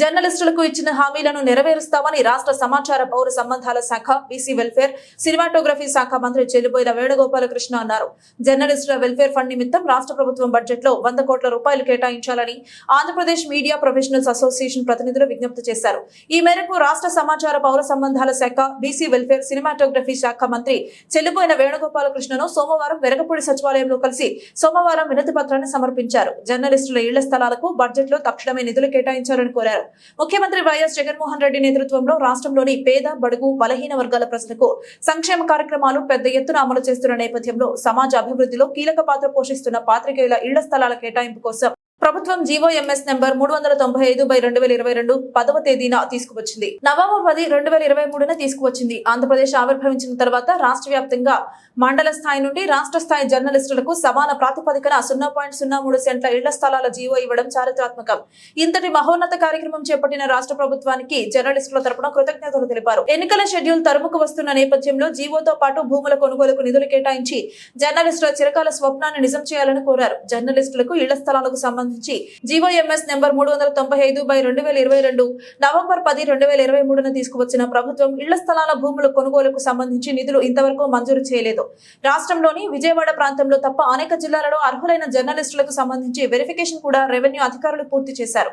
జర్నలిస్టులకు ఇచ్చిన హామీలను నెరవేరుస్తామని రాష్ట్ర సమాచార పౌర సంబంధాల శాఖ బీసీ వెల్ఫేర్ సినిమాటోగ్రఫీ శాఖ మంత్రి చెల్లిబోయిన వేణుగోపాలకృష్ణ అన్నారు. జర్నలిస్టుల వెల్ఫేర్ ఫండ్ నిమిత్తం రాష్ట్ర ప్రభుత్వం బడ్జెట్లో వంద కోట్ల రూపాయలు కేటాయించాలని ఆంధ్రప్రదేశ్ మీడియా ప్రొఫెషనల్స్ అసోసియేషన్ ప్రతినిధులు విజ్ఞప్తి చేశారు. ఈ మేరకు రాష్ట్ర సమాచార పౌర సంబంధాల శాఖ బీసీ వెల్ఫేర్ సినిమాటోగ్రఫీ శాఖ మంత్రి చెల్లిపోయిన వేణుగోపాలకృష్ణను సోమవారం వెరగపూడి సచివాలయంలో కలిసి సోమవారం వినతి పత్రాన్ని సమర్పించారు. జర్నలిస్టుల ఇళ్ళ స్థలాలకు బడ్జెట్లో తక్షణమే నిధులు కేటాయించాలని కోరారు. ముఖ్యమంత్రి వైఎస్ జగన్మోహన్ రెడ్డి నేతృత్వంలో రాష్ట్రంలోని పేద బడుగు బలహీన వర్గాల ప్రజలకు సంక్షేమ కార్యక్రమాలు పెద్ద ఎత్తున అమలు చేస్తున్న నేపథ్యంలో సమాజ అభివృద్ధిలో కీలక పాత్ర పోషిస్తున్న పాత్రికేయుల ఇళ్ళ స్థలాల కేటాయింపు కోసం ప్రభుత్వం జీవోఎంఎస్ నెంబర్ మూడు వందల తొంభై ఐదు బై రెండు వేల ఇరవై రెండు పదవ తేదీన తీసుకువచ్చింది. నవంబర్ పది రెండు వేల ఇరవై మూడున తీసుకువచ్చింది. ఆంధ్రప్రదేశ్ ఆవిర్భవించిన తర్వాత రాష్ట్ర వ్యాప్తంగా మండల స్థాయి నుండి రాష్ట్ర స్థాయి జర్నలిస్టులకు సమాన ప్రాతిపదికన సున్నా పాయింట్ సున్నా మూడు సెంట్ల ఇళ్ళ స్థలాల జీవో ఇవ్వడం చారిత్రాత్మకం. ఇంతటి మహోన్నత కార్యక్రమం చేపట్టిన రాష్ట్ర ప్రభుత్వానికి జర్నలిస్టుల తరపున కృతజ్ఞతలు తెలిపారు. ఎన్నికల షెడ్యూల్ తరుముకు వస్తున్న నేపథ్యంలో జీవోతో పాటు భూముల కొనుగోలుకు నిధులు కేటాయించి జర్నలిస్టుల చిరకాల స్వప్నాన్ని నిజం చేయాలని కోరారు. జర్నలిస్టులకు ఇళ్ళ స్థలాలకు సంబంధించి జీవోఎంఎస్ నెంబర్ మూడు వందల తొంభై ఐదు బై రెండు వేల ఇరవై రెండు నవంబర్ పది రెండు వేల ఇరవై మూడున తీసుకువచ్చిన ప్రభుత్వం ఇళ్ళ స్థలాల భూముల కొనుగోలుకు సంబంధించి నిధులు ఇంతవరకు మంజూరు చేయలేదు. రాష్ట్రంలోని విజయవాడ ప్రాంతంలో తప్ప అనేక జిల్లాలలో అర్హులైన జర్నలిస్టులకు సంబంధించి వెరిఫికేషన్ కూడా రెవెన్యూ అధికారులు పూర్తి చేశారు.